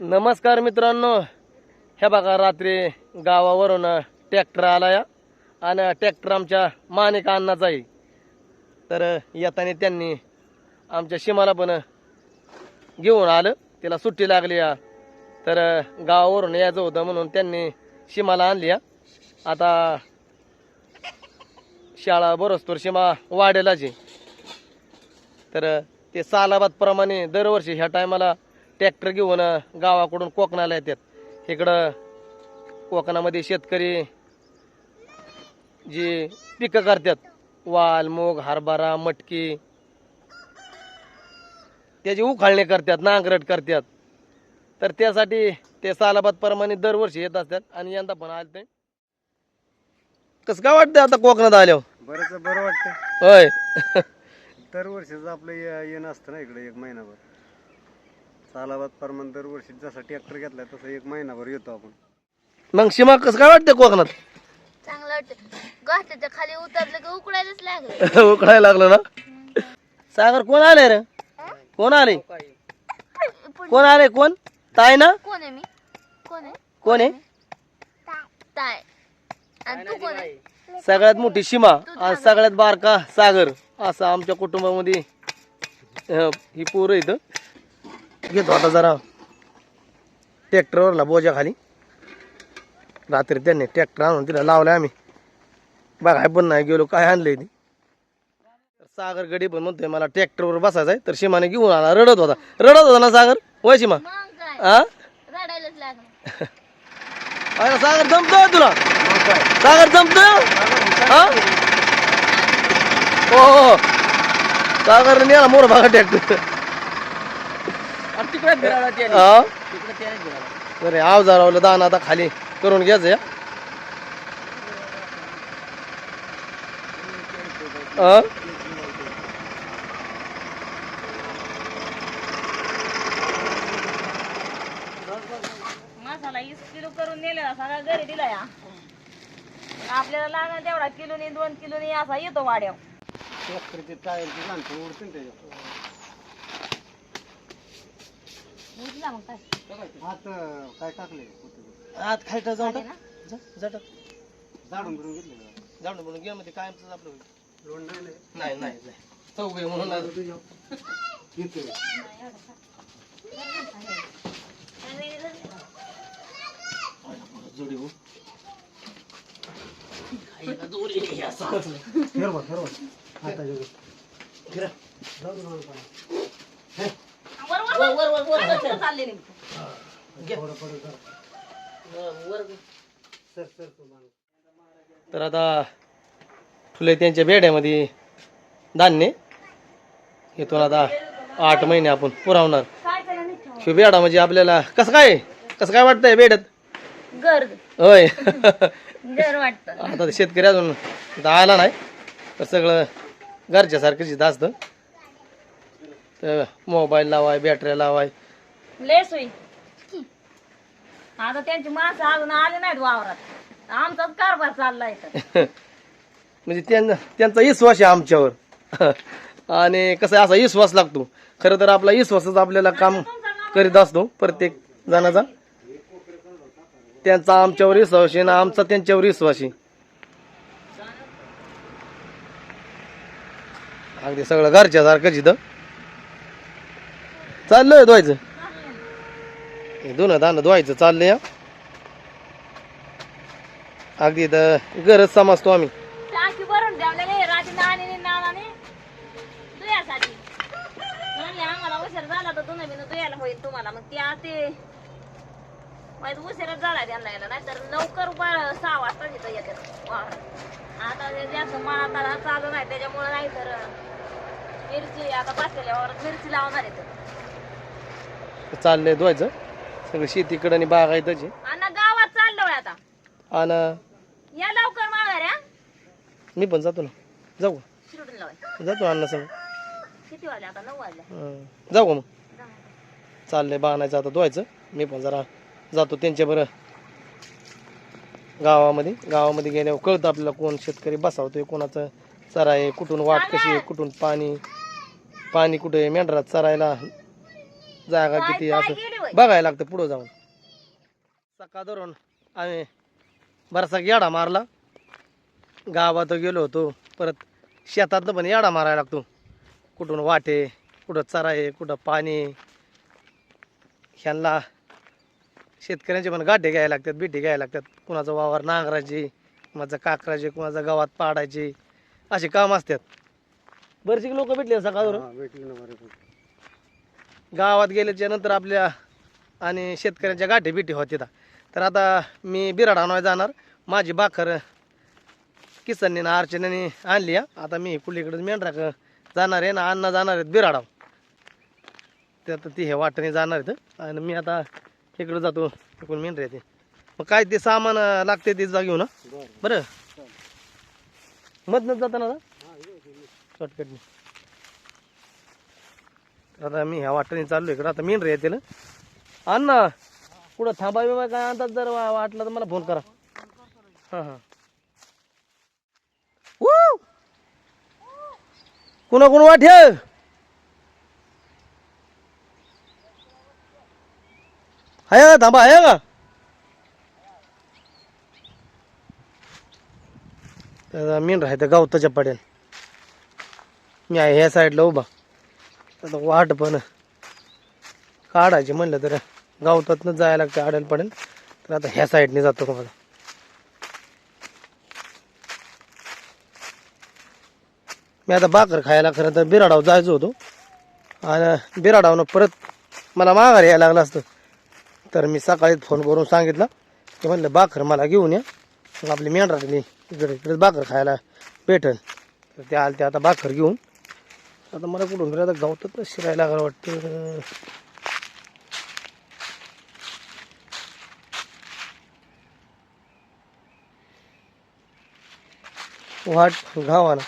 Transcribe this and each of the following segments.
नमस्कार मित्रांनो. हे बघा रात्री गावावरून ट्रॅक्टर आला या. आणि ट्रॅक्टर आमच्या मानिक अन्नाचा आहे. तर येताना त्यांनी आमच्या शिमाला पण घेऊन आलं. तिला सुट्टी लागली या. तर गावावरून यायचं होतं म्हणून त्यांनी शिमाला आणली या. आता शाळा बरोस्तोर सीमा वाढेलाची तर ते सालाबादप्रमाणे दरवर्षी ह्या टायमाला ट्रॅक्टर घेऊन गावाकडून कोकणाला येतात. इकडं कोकणामध्ये शेतकरी जी पिकं करतात. वाल मूग हरभरा मटकी. त्याची उखाळणी करतात नांगरट करतात. तर त्यासाठी ते सालाबादप्रमाणे दरवर्षी येत असतात आणि यंदा पण आले ते. कसं काय वाटतंय आता कोकणात आल्यावर? बरंच बरं वाटतं होय. दरवर्षीच आपलं ये- येणं असतं ना इकडे एक महिनाभर. सालाबाद परमान दरवर्षी जसा ट्रॅक्टर घेतलाय तसं एक महिनाभर येतो आपण. मग सीमा कसं काय वाटतंय कोकणात? चांगलं वाटतं घाटाच्या खाली उतरलं की उकडायलाच लागलं. उकडायला लागलं ना? सागर कोण आले रे? कोण आले? कोण? आले? कोण? ताय ना? कोण आहे मी? कोण आहे? कोण आहे? ताय आणि तू कोण आहे? सगळ्यात मोठी सीमा आणि सगळ्यात बारका सागर असं आमच्या कुटुंबामध्ये अं, ही पोरं इथं घेतो आता जरा. ट्रॅक्टरवरला बोजा खाली. रात्री त्यांनी ट्रॅक्टर आणून तिला लावला आम्ही. बघाय पण नाही गेलो काय आणलंय ती? सागर गडी पण म्हणतोय मला ट्रॅक्टरवर बसायचं आहे तर शिमाने घेऊन आला. रडत होता. रडत होता ना सागर? होय शिमा हा अरे सागर जमतोय तुला? सागर जमतोय? हा हो हो हो. सागर नेला मोर बघा ट्रॅक्टर. हा? बरे आव जारावलं दान आता खाली करून घ्यायचं या हा? मसाला वीस किलो करून नेलेला सगळा घरी दिला या. आपल्याला लागेल तेवढा किलोनी दोन किलोनी असा येतो वाड्याव हात अं, काय टाकले आत खाली जाऊन टाक. जा, जा टाक. जाडून बिडून घेतले का? जाऊन म्हणून गेममध्ये कायमच आपलं होईल. नाही. नाही नाही नाही चौघे म्हणून आज. येतोय. जोडी हो. फिरवा, फिरवा. हाताच्या वर. फिरा. जाऊ दे मला पाणी. वर वर वर वर चालले नेमकं. तर आता फुले त्यांच्या बेड्यामध्ये धान्य. इथून आता आठ महिने आपण पुरवणार. काय त्याला नाही ठेवा. शिव बेडा म्हणजे आपल्याला कसं काय कसं काय वाटतंय बेड्यात? गर्द. होय. गर वाटत. आता ते शेतकरी अजून इथं आला नाही तर सगळं घरच्यासारखंच इथं असतं. तर मोबाईल लावाय बॅटऱ्या लावाय. लेस होई. आता त्यांची माणसं अजून आले नाहीत वावरात. आमचाच कारभार चाललाय इथं. म्हणजे त्यांना त्यांचा विश्वास आहे आमच्यावर. आणि कसं आहे, असा विश्वास लागतो. खरं तर आपला विश्वासच आपल्याला काम करीत असतो प्रत्येक जणाचा. त्यांचा आमच्यावर विश्वास आहे ना आमचा त्यांच्यावर विश्वास आहे. अगदी सगळं घरच्या सारखंच इथं. चाललंय धुवायचं. हे दोन धुवायचं चाललंय हा. अगदी तर गरज समजतो आम्ही. टाकी भरून ठेवलेले रात्री नाणी नानाने दुयासाठी म्हणले आम्हाला उशीर झाला तर तुम्ही बिन दुयाला होईल तुम्हाला. मग ते ते माहीत उशीरच झाला त्यांना यायला नाहीतर लवकर बाळ सहा वाजता तिथं येतात. वावरात. आता ते जास्त मळा तळा चालू नाही त्याच्यामुळे नाही तर मिरची आता बसलेल्या वावरात मिरची लावणार आहे तर आहेत चाललंय धुवायचं. सगळं शेतीकडं आणि बागायतच आहे गावात चाललोय आता. आणि या लवकर माघाऱ्या मी पण जातो ना. जाऊ. का? शिरडून लावाय जातो अण्णा संग किती वाजले आता? नऊ वाजले. हं. जाऊ का मग. चाललंय बाणायचं आता धुवायचं. मी पण जरा जातो त्यांच्या बरं. गावामध्ये. गावामध्ये गेल्यावर कळतं आपल्याला कोण शेतकरी बसावतोय कोणाचं चरा आहे कुठून वाट कशी आहे कुठून पाणी पाणी कुठे मेंढरात चरायला जागा किती असं? बघायला लागतं पुढं जाऊन. सकाळ धरून आम्ही बराचसा येडा मारला. गावात गेलो होतो. परत शेतातनं पण येडा मारायला लागतो. कुठून वाटे कुठं चरा आहे कुठं पाणी. ह्यांना शेतकऱ्यांचे पण गाठे घ्यायला लागतात बिटे घ्यायला लागतात. कुणाचं वावर नांगरायचे कुणाचं काकराचे कुणाचं गावात पाडायचे. असे काम असतात. बरेचसे लोक भेटले सकाळ हा, भेटली ना बरे गावात गेल्याच्यानंतर आपल्या आणि शेतकऱ्यांच्या गाठी बिठी होत्या तर आता मी बिराड आणायला जाणार. माझी बाखर किसनने ना अर्चनेने आणली. आता मी कुलीकडे मेंढराक जाणार आहे ना अण्णा जाणार आहेत बिराडाव ते आता ती हे वाटेने जाणार आहेत. आणि मी आता इकडं जातो तिकडून मेंढर येते मग काय ते सामान लागते ते जा घेऊ ना बरं. मधनच जाताना शॉर्टकटने आता मी ह्या वाटेने चाललो इकडं. आता मेन रे येते ना अण्णा कुठं थांबावे काय आणतात जर वा- वाटलं तर मला फोन करा. हां हां. वू! कुणा कुण वाट हे? आहे का? थांबा आहे का? त्याचा मेन राहतं गावताच्या पडेल मी आहे ह्या साईडला उभा. आता वाट पण काढायची म्हणलं तर गावतातनं जायला लागतं आडायला पडेल तर आता ह्या साईडने जातो का मला मी आता भाकर खायला खरं तर बिराडाव जायचं होतो. आणि बिराडावनं परत मला माघारी यायला लागलं असतं. तर मी सकाळीच फोन करून सांगितलं की म्हणलं भाकर मला घेऊन या. मग आपली मेंढरातली इकडे इकडे भाकर खायला भेटल. तर ते आले ते आता भाकर घेऊन. आता मला कुठून तरी आता गावतात शिरायला लागलं वाटतं. वाट गावाला.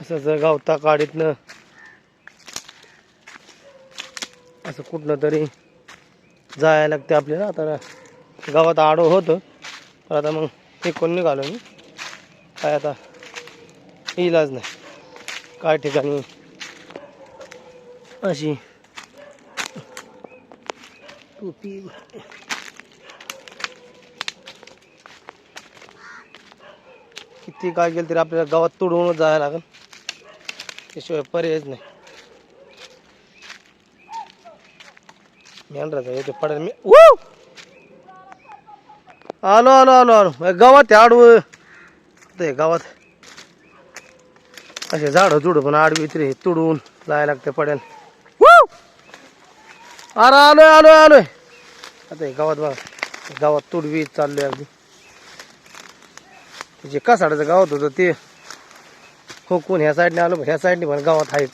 असं जर गावता काडीतनं असं कुठलं तरी जायला लागते आपल्याला. आता गावात आडो होतं. तर आता मग हे कोण निघालो मी. काय आता इलाज नाही. काय ठिकाणी अशी टोपी. किती काय केलं तरी आपल्याला गावात तोडूनच जायला लागेल. त्याशिवाय पर्यायच नाही. मेंढराचा येते पडेल मी Woo! आलो आलो आलो आलो गावात आहे आडवं ते गावात असे झाडं जुडं पण आडवी तरी तुडवून जायला लागते पडेल Woo! अरे आलोय आलोय आलोय आता हे गावात बघा गावात तुडवी चाललोय अगदी ते जे कासाडाचं गावात होतं ते खोकून कोण ह्या साईडने आलो ह्या साईडने पण गावात आहेच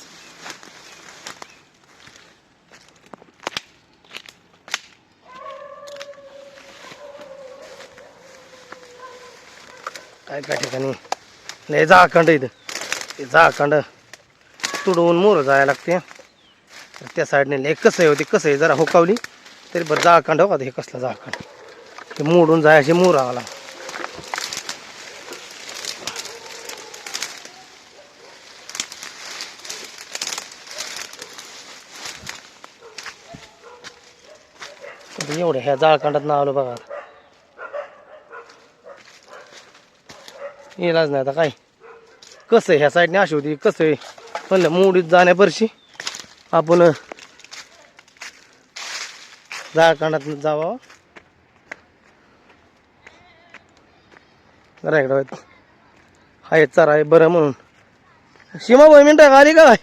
काय काय ठिकाणी. नाही जाळखंड इथं. ते जाळखंड तुडवून मोर जायला लागते. तर त्या साईडने लय कसं आहे होती कसं आहे जरा हुकावली तरी बरं जाळखंड हो का हे कसलं जाळखंड ते मोडून जायचे मोर आला एवढं ह्या जाळखंडात नाव आलं बघा. इलाज नाही आता काय? कसं आहे ह्या साईडने अशी होती कसं आहे? म्हणलं मोडीत जाण्यापर्शी आपण जाळखंडात जावा. जरा इकडं आहे चारा आहे बरं म्हणून. सीमा भाई मिनटं का? आली काय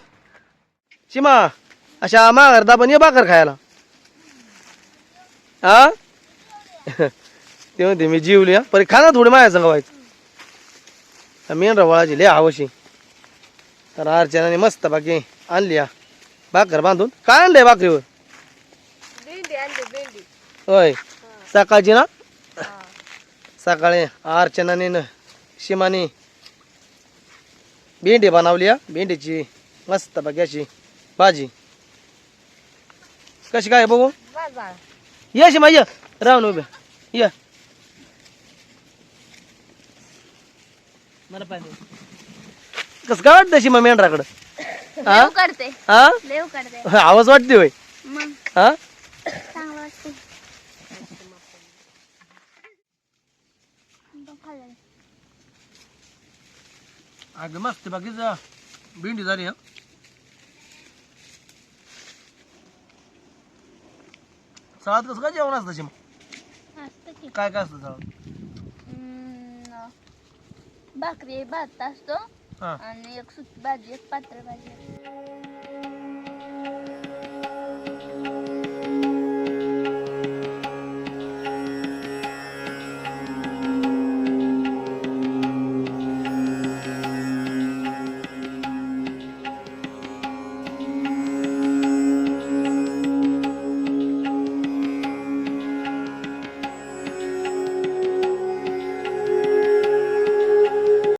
सीमा अशा माघार दाबन ये बाकर खायला. हा ते म्हणते मी जीवली हा परी खा ना थोडी माझ्या संग व्हायचं मेंढरा वळाची लय हवशी तर अर्चनाने मस्त बाकी आणली हा. भाकर बांधून. काय आणलंय भाकरीवर? होय. सकाळची ना? सकाळी अर्चनाने न शिमाने भेंडी बनवली हा. भेंडीची मस्त बाकी अशी भाजी. कशी काय बघू? ये शिमा ये. राहून उभे. ये. मला पाहिजे कसं काय वाटतं शिमा मेंढराकडं? हा? लेव करते. हा? लेव करते. आवाज वाटते होय. मग? हा? चांगलं वाटते. अगं मस्त बाकीच भेंडी झाली हा? सळात कसं काय जेवण असतं शिमा? असतं की. काय काय असतं सळात भाकरी भात असतो. हा. आणि एक सुकी भाजी एक पात्र भाजी